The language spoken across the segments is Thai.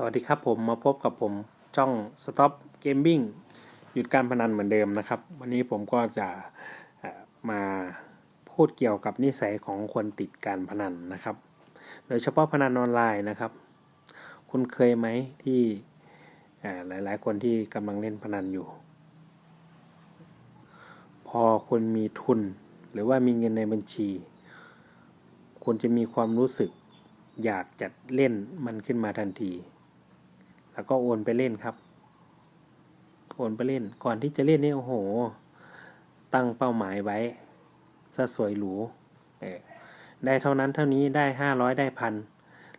สวัสดีครับผมมาพบกับผมช่อง Stop Gaming หยุดการพนันเหมือนเดิมนะครับ วันนี้ผมก็จะมาพูดเกี่ยวกับนิสัยของคนติดการพนันนะครับ โดยเฉพาะพนันออนไลน์นะครับ คุณเคยไหมที่หลายๆ คนที่กำลังเล่นพนันอยู่ พอคุณมีทุนหรือว่ามีเงินในบัญชี คุณจะมีความรู้สึกอยากจะเล่นมันขึ้นมาทันที แล้วก็โอนไปเล่นครับ โอนไปเล่น ก่อนที่จะเล่นนี่โอ้โห ตั้งเป้าหมายไว้ซะสวยหรูเออได้เท่านั้นเท่านี้ได้ห้าร้อยได้พัน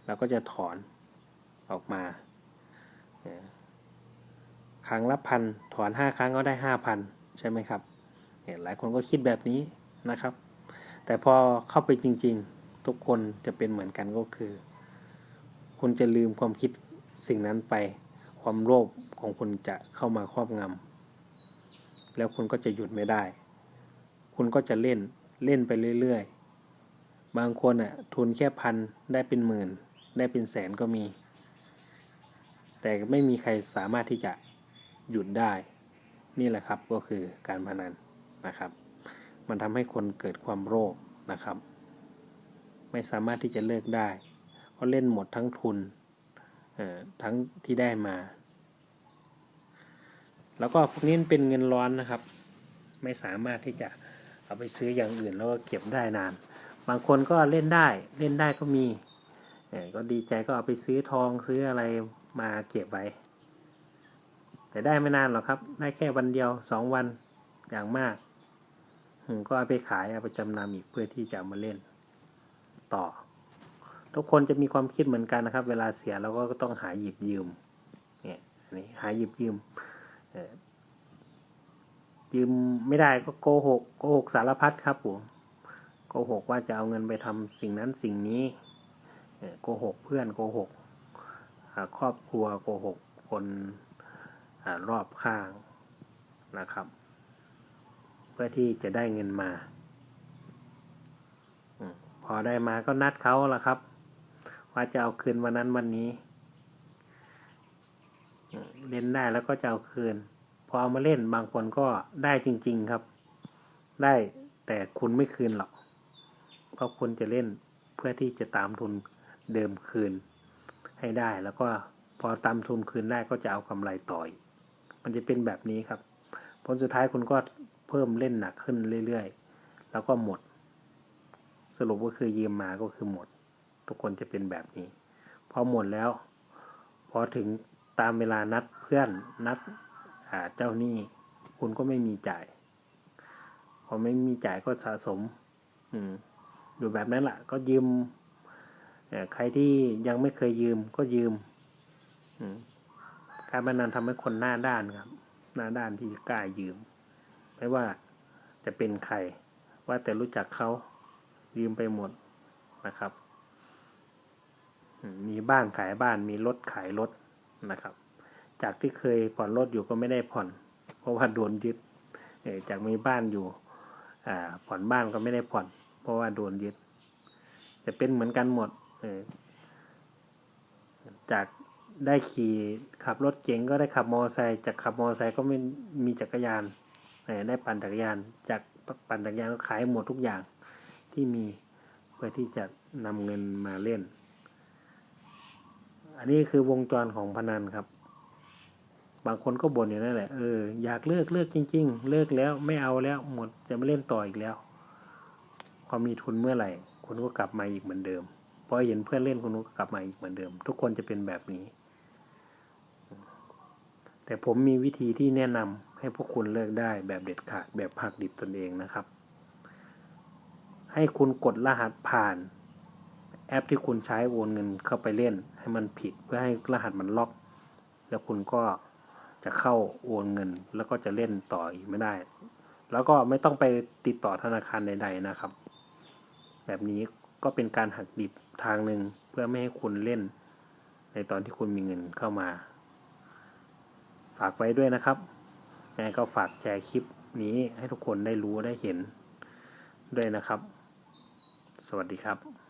เราก็จะถอนออกมาครั้งละพันถอนห้าครั้งก็ได้ห้าพันใช่ไหมครับเนี่ยหลายคนก็คิดแบบนี้นะครับ แต่พอเข้าไปจริง ๆ ทุกคนจะเป็นเหมือนกันก็คือ คุณจะลืมความคิด สิ่งนั้นไปความโลภของคุณจะเข้ามาครอบงำแล้วคุณก็จะหยุดไม่ได้ คุณก็จะเล่นเล่นไปเรื่อยๆ บางคนอะทุนแค่พันได้เป็นหมื่น ได้เป็นแสนก็มี แต่ไม่มีใครสามารถที่จะหยุดได้ นี่แหละครับก็คือการพนันนะครับ มันทำให้คนเกิดความโลภนะครับ ไม่สามารถที่จะเลิกได้เพราะเล่นหมดทั้งทุน ทั้งที่ได้มา แล้วก็พวกนี้เป็นเงินร้อนนะครับ ไม่สามารถที่จะเอาไปซื้ออย่างอื่นแล้วก็เก็บได้นาน บางคนก็เล่นได้เล่นได้ก็มีก็ดีใจก็เอาไปซื้อทองซื้ออะไรมาเก็บไว้ แต่ได้ไม่นานหรอกครับ ได้แค่วันเดียวสองวันอย่างมากก็เอาไปขายเอาไปจำนำอีกเพื่อที่จะมาเล่นต่อ ทุกคนจะมีความคิดเหมือนกันนะครับ เวลาเสียเราก็ต้องหาหยิบยืมเนี่ยอันนี้หาหยิบยืมเอ่อยืมไม่ได้ก็โกหกโกหกสารพัดครับผมโกหกว่าจะเอาเงินไปทำสิ่งนั้นสิ่งนี้เอ่อโกหกเพื่อนโกหกครอบครัวโกหกคนอรอบข้างนะครับ เพื่อที่จะได้เงินมา พอได้มาก็นัดเขาละครับ ว่าจะเอาคืนวันนั้นวันนี้เล่นได้แล้วก็จะเอาคืน พอเอามาเล่นบางคนก็ได้จริง ๆครับ ได้แต่คุณไม่คืนหรอก เพราะคุณจะเล่นเพื่อที่จะตามทุนเดิมคืนให้ได้ แล้วก็พอตามทุนคืนได้ก็จะเอากำไรต่อย มันจะเป็นแบบนี้ครับ ผลสุดท้ายคุณก็เพิ่มเล่นหนักขึ้นเรื่อยๆ แล้วก็หมด สรุปก็คือยืมมาก็คือหมด ทุกคนจะเป็นแบบนี้ พอหมดแล้ว พอถึงตามเวลานัดเพื่อนนัดเจ้าหนี้ คุณก็ไม่มีจ่าย พอไม่มีจ่ายก็สะสม อืมอยู่แบบนั้นแหละก็ยืมใครที่ยังไม่เคยยืมก็ยืมการพนันทำให้คนหน้าด้านครับ หน้าด้านที่กล้ายืม ไม่ว่าจะเป็นใคร ว่าแต่รู้จักเขายืมไปหมดนะครับ มีบ้านขายบ้านมีรถขายรถนะครับ จากที่เคยผ่อนรถอยู่ก็ไม่ได้ผ่อน เพราะว่าโดนยึดจากมีบ้านอยู่ผ่อนบ้านก็ไม่ได้ผ่อน เพราะว่าโดนยึดจะเป็นเหมือนกันหมดจากได้ขี่ขับรถเก๋งก็ได้ขับมอเตอร์ไซค์จากขับมอเตอร์ไซค์ก็ไม่มีจักรยานได้ปั่นจักรยาน จากปั่นจักรยานก็ขายหมดทุกอย่างที่มีเพื่อที่จะนำเงินมาเล่น อันนี้คือวงจรของพนันครับ บางคนก็บ่นอย่างนั้นแหละเอออยากเลิกเลิกจริง ๆ เลิกแล้วไม่เอาแล้วหมดจะไม่เล่นต่ออีกแล้วพอมีทุนเมื่อไหร่คุณก็กลับมาอีกเหมือนเดิมพอเห็นเพื่อนเล่นคุณก็กลับมาอีกเหมือนเดิม ทุกคนจะเป็นแบบนี้ แต่ผมมีวิธีที่แนะนำให้พวกคุณเลิกได้แบบเด็ดขาดแบบผักดิบตนเองนะครับ ให้คุณกดรหัสผ่าน แอปที่คุณใช้โอนเงินเข้าไปเล่น ให้มันผิดเพื่อให้รหัสมันล็อก แล้วคุณก็จะเข้าโอนเงิน แล้วก็จะเล่นต่ออีกไม่ได้ แล้วก็ไม่ต้องไปติดต่อธนาคารใด ๆนะครับ แบบนี้ก็เป็นการหักดิบทางหนึ่งเพื่อไม่ให้คุณเล่น ในตอนที่คุณมีเงินเข้ามา ฝากไว้ด้วยนะครับยังไงก็ฝากแชร์คลิปนี้ให้ทุกคนได้รู้ได้เห็นด้วยนะครับ สวัสดีครับ